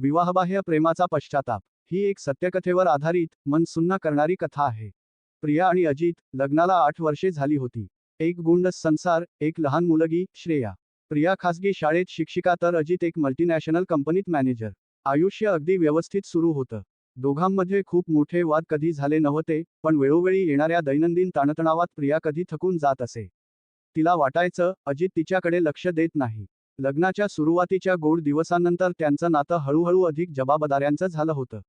विवाहबाह्य प्रेमाचा पश्चाताप. ही एक सत्यकथेवर आधारित मन सुन्न करणारी कथा आहे. प्रिया आणि अजित लग्नाला आठ वर्षे झाली होती. एक गुंडस संसार एक लहान मुलगी श्रेया. प्रिया खासगी शाळेत शिक्षिका तर अजित एक मल्टीनॅशनल कंपनीत मॅनेजर आयुष्य अगदी व्यवस्थित सुरू होतं. दोघांमध्ये खूप मोठे वाद कधी झाले नव्हते पण वेळोवेळी येणाऱ्या दैनंदिन ताणतणावात प्रिया कधी थकून जात असे. तिला वाटायचं अजित तिच्याकडे लक्ष देत नाही. लग्नाच्या सुरुवातीच्या गोड दिवसांनंतर त्यांचं नातं हळूहळू अधिक जबाबदाऱ्यांचं झालं होतं.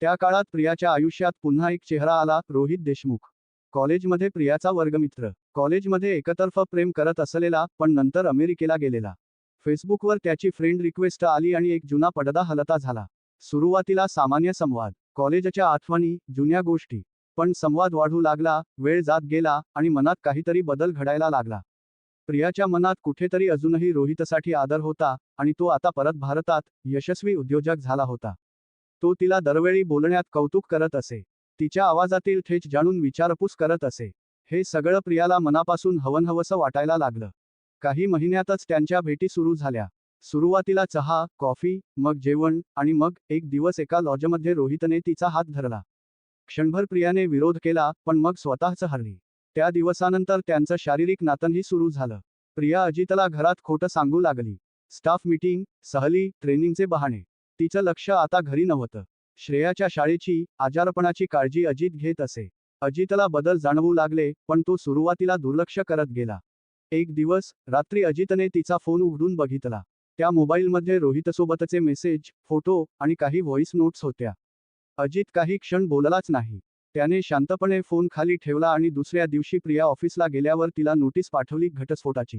त्या काळात प्रियाच्या आयुष्यात पुन्हा एक चेहरा आला रोहित देशमुख. कॉलेजमध्ये प्रियाचा वर्गमित्र. कॉलेजमध्ये एकतर्फ प्रेम करत असलेला पण नंतर अमेरिकेला गेलेला. फेसबुकवर त्याची फ्रेंड रिक्वेस्ट आली आणि एक जुना पडदा हलता झाला. सुरुवातीला सामान्य संवाद. कॉलेजच्या आठवणी जुन्या गोष्टी. पण संवाद वाढू लागला वेळ जात गेला आणि मनात काहीतरी बदल घडायला लागला. प्रियाच्या मनात कुठेतरी अजूनही रोहितसाठी आदर होता आणि तो आता परत भारतात यशस्वी उद्योजक झाला होता. तो तिला दरवेळी बोलण्यात कौतुक करत असे. तिच्या आवाजातील ठेच जाणून विचारपूस करत असे. हे सगळं प्रियाला मनापासून हवनहवसं वाटायला लागलं. काही महिन्यातच त्यांच्या भेटी सुरू झाल्या. सुरुवातीला चहा कॉफी मग जेवण आणि मग एक दिवस एका लॉजमध्ये रोहितने तिचा हात धरला. क्षणभर प्रियाने विरोध केला पण मग स्वतःच हरली. त्या दिवसानंतर त्यांचं शारीरिक नातंही सुरू झालं. प्रिया अजितला घरात खोटं सांगू लागली. स्टाफ मीटिंग सहली ट्रेनिंगचे बहाणे. तिचं लक्ष आता घरी नव्हतं. श्रेयाच्या शाळेची आजारपणाची काळजी अजित घेत असे. अजितला बदल जाणवू लागले पण तो सुरुवातीला दुर्लक्ष करत गेला. एक दिवस रात्री अजितने तिचा फोन उघडून बघितला. त्या मोबाईलमध्ये रोहितसोबतचे मेसेज फोटो आणि काही व्हॉइस नोट्स होत्या. अजित काही क्षण बोललाच नाही. त्याने शांतपणे फोन खाली ठेवला आणि दुसऱ्या दिवशी प्रिया ऑफिसला गेल्यावर तिला नोटीस पाठवली घटस्फोटाची.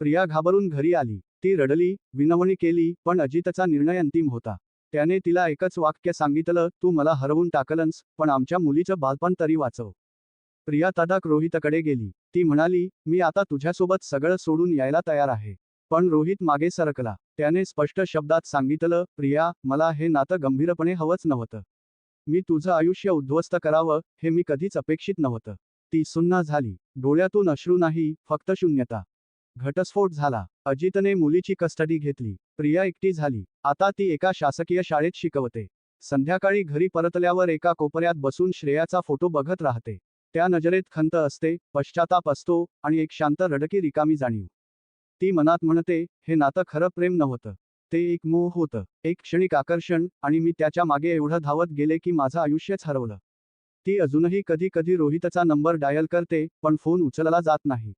प्रिया घाबरून घरी आली. ती रडली विनवणी केली पण अजितचा निर्णय अंतिम होता. त्याने तिला एकच वाक्य सांगितलं तू मला हरवून टाकलंस पण आमच्या मुलीचं बालपण तरी वाचव. प्रिया तदाक रोहितकडे गेली. ती म्हणाली मी आता तुझ्यासोबत सगळं सोडून यायला तयार आहे. पण रोहित मागे सरकला. त्याने स्पष्ट शब्दात सांगितलं प्रिया मला हे नातं गंभीरपणे हवंच नव्हतं. मी तुझं आयुष्य उद्ध्वस्त करावं हे मी कधीच अपेक्षित नव्हतं. ती सुन्ना झाली. डोळ्यातून अश्रू नाही फक्त शून्यता. घटस्फोट झाला. अजितने मुलीची कस्टडी घेतली. प्रिया एकटी झाली. आता ती एका शासकीय शाळेत शिकवते. संध्याकाळी घरी परतल्यावर एका कोपऱ्यात बसून श्रेयाचा फोटो बघत राहते. त्या नजरेत खंत असते पश्चाताप असतो आणि एक शांत रडकी रिकामी जाणीव. ती मनात म्हणते हे नातं खरं प्रेम नव्हतं. ते एक मोह होतं एक क्षणिक आकर्षण आणि मी त्याच्यामागे एवढं धावत गेले की माझं आयुष्यच हरवलं. ती अजूनही कधी कधी रोहितचा नंबर डायल करते पण फोन उचलला जात नाही.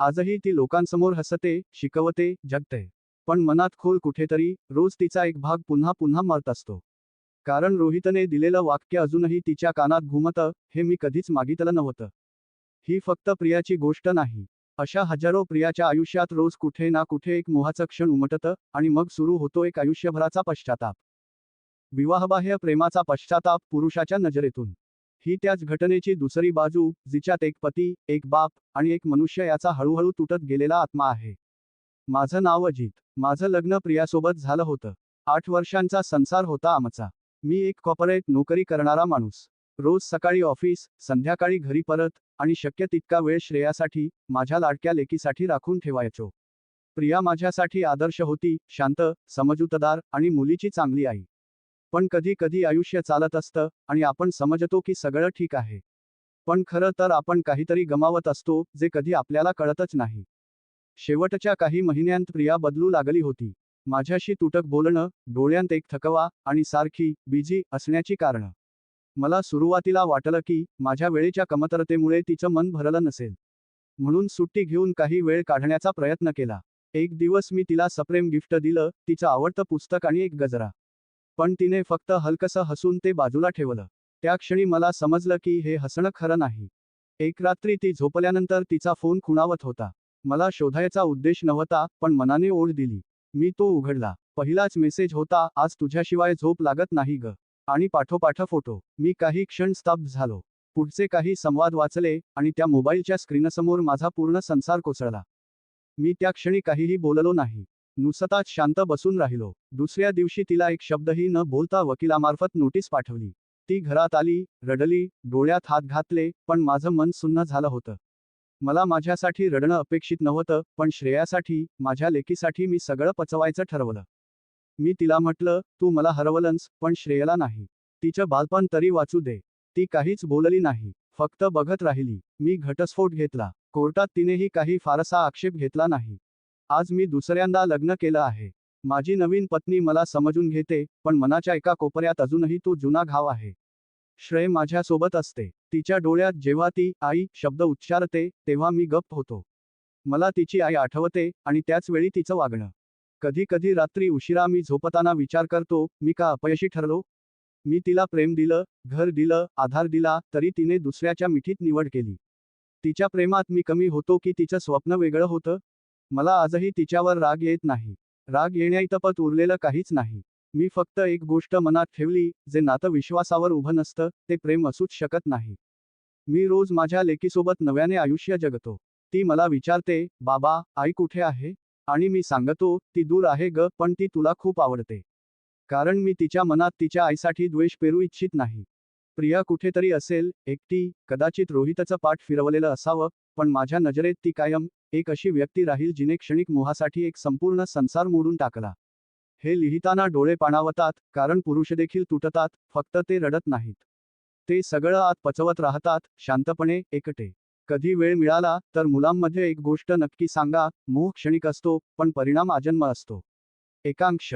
आजही ती लोकांसमोर हसते शिकवते जगते. पण मनात खोल कुठेतरी रोज तिचा एक भाग पुन्हा पुन्हा मरत असतो. कारण रोहितने दिलेलं वाक्य अजूनही तिच्या कानात घुमतं हे मी कधीच मागितलं नव्हतं. ही फक्त प्रियाची गोष्ट नाही. अशा हजारो प्रियाच्या आयुष्यात रोज कुठे ना कुठे एक मोहाचं क्षण उमटतं आणि मग सुरू होतो एक आयुष्यभराचा पश्चाताप. विवाहबाह्य प्रेमाचा पश्चाताप पुरुषाच्या नजरेतून. ही त्याच घटनेची दुसरी बाजू जिच्यात एक पती एक बाप आणि एक मनुष्य याचा हळूहळू तुटत गेलेला आत्मा आहे. माझं नाव अजित. माझं लग्न प्रियासोबत झालं होतं. आठ वर्षांचा संसार होता आमचा. मी एक कॉर्पोरेट नोकरी करणारा माणूस. रोज सकाळी ऑफिस संध्याकाळी घरी परत आणि शक्य तितका वेळ श्रेयासाठी माझ्या लाडक्या लेकीसाठी राखून ठेवायचो. प्रिया माझ्यासाठी आदर्श होती शांत समजूतदार आणि मुलीची चांगली आई. पण कधी कधी आयुष्य चालत असतं आणि आपण समजतो की सगळं ठीक आहे. पण खरं तर आपण काहीतरी गमावत असतो जे कधी आपल्याला कळतच नाही. शेवटच्या काही महिन्यांत प्रिया बदलू लागली होती. माझ्याशी तुटक बोलणं डोळ्यांत एक थकवा आणि सारखी बिझी असण्याची कारणं. मला सुरुवातीला वाटलं की माझ्या वेळेच्या कमतरतेमुळे तिचं मन भरलं नसेल. म्हणून सुट्टी घेऊन काही वेळ काढण्याचा प्रयत्न केला. एक दिवस मी तिला सप्रेम गिफ्ट दिलं तिचं आवडतं पुस्तक आणि एक गजरा. पण तिने फक्त हलकसं हसून ते बाजूला ठेवलं. त्या क्षणी मला समजलं की हे हसणं खरं नाही. एक रात्री ती झोपल्यानंतर तिचा फोन खुणावत होता. मला शोधायचा उद्देश नव्हता पण मनाने ओढ दिली. मी तो उघडला. पहिलाच मेसेज होता आज तुझ्याशिवाय झोप लागत नाही ग. आणि पाठोपाठ फोटो. मी काही क्षण स्तब्ध झालो. पुढचे काही संवाद वाचले आणि त्या मोबाईलच्या स्क्रीनसमोर माझा पूर्ण संसार कोसळला. मी त्या क्षणी काहीही बोललो नाही. नुसताच शांत बसून राहिलो. दुसऱ्या दिवशी तिला एक शब्दही न बोलता वकिलामार्फत नोटीस पाठवली. ती घरात आली रडली डोळ्यात हात घातले पण माझं मन सुन्न झालं होतं. मला माझ्यासाठी रडणं अपेक्षित नव्हतं पण श्रेयासाठी माझ्या लेकीसाठी मी सगळं पचवायचं ठरवलं. मी तिला म्हटलं तू मला हरवलंस पण श्रेयला नाही. तिचं बालपण तरी वाचू दे. ती काहीच बोलली नाही. फक्त बघत राहिली. मी घटस्फोट घेतला. कोर्टात तिनेही काही फारसा आक्षेप घेतला नाही. आज मी दुसऱ्यांदा लग्न केलं आहे. माझी नवीन पत्नी मला समजून घेते पण मनाच्या एका कोपऱ्यात अजूनही तो जुना घाव आहे. श्रेय माझ्यासोबत असते. तिच्या डोळ्यात जेव्हा ती आई शब्द उच्चारते तेव्हा मी गप्प होतो. मला तिची आई आठवते आणि त्याच वेळी तिचं वागणं. कधी कधी रात्री उशिरा मी झोपताना विचार करतो मी का अपयशी ठरलो? मी तिला प्रेम दिलं घर दिलं आधार दिला तरी तिने दुसऱ्याच्या मिठीत निवड केली. तिच्या प्रेमात मी कमी होतो की तिचं स्वप्न वेगळं होतं? मला आजही तिच्यावर राग येत नाही. राग येण्याइतपत उरलेलं काहीच नाही. मी फक्त एक गोष्ट मनात ठेवली जे नातं विश्वासावर उभं नसतं ते प्रेम असूच शकत नाही. मी रोज माझ्या लेकीसोबत नव्याने आयुष्य जगतो. ती मला विचारते बाबा आई कुठे आहे? आणि मी सांगतो ती दूर आहे ग पण ती तुला खूप आवडते. कारण मी तिच्या मनात तिच्या आईसाठी द्वेष पेरू इच्छित नाही. प्रिया कुठेतरी असेल एकटी कदाचित रोहितचं पाठ फिरवलेलं असावं पण माझ्या नजरेत ती कायम एक अशी व्यक्ती राहील जिने क्षणिक मोहासाठी एक संपूर्ण संसार मोडून टाकला. हे लिहिताना डोळे पाणावतात कारण पुरुष देखील तुटतात फक्त ते रडत नाहीत. ते सगळं आत पचवत राहतात शांतपणे एकटे. कधी वेळ मिळाला तर मुलांमध्ये एक गोष्ट नक्की सांगा मोह क्षणिक असतो पण परिणाम आजन्म असतो. एकांक्ष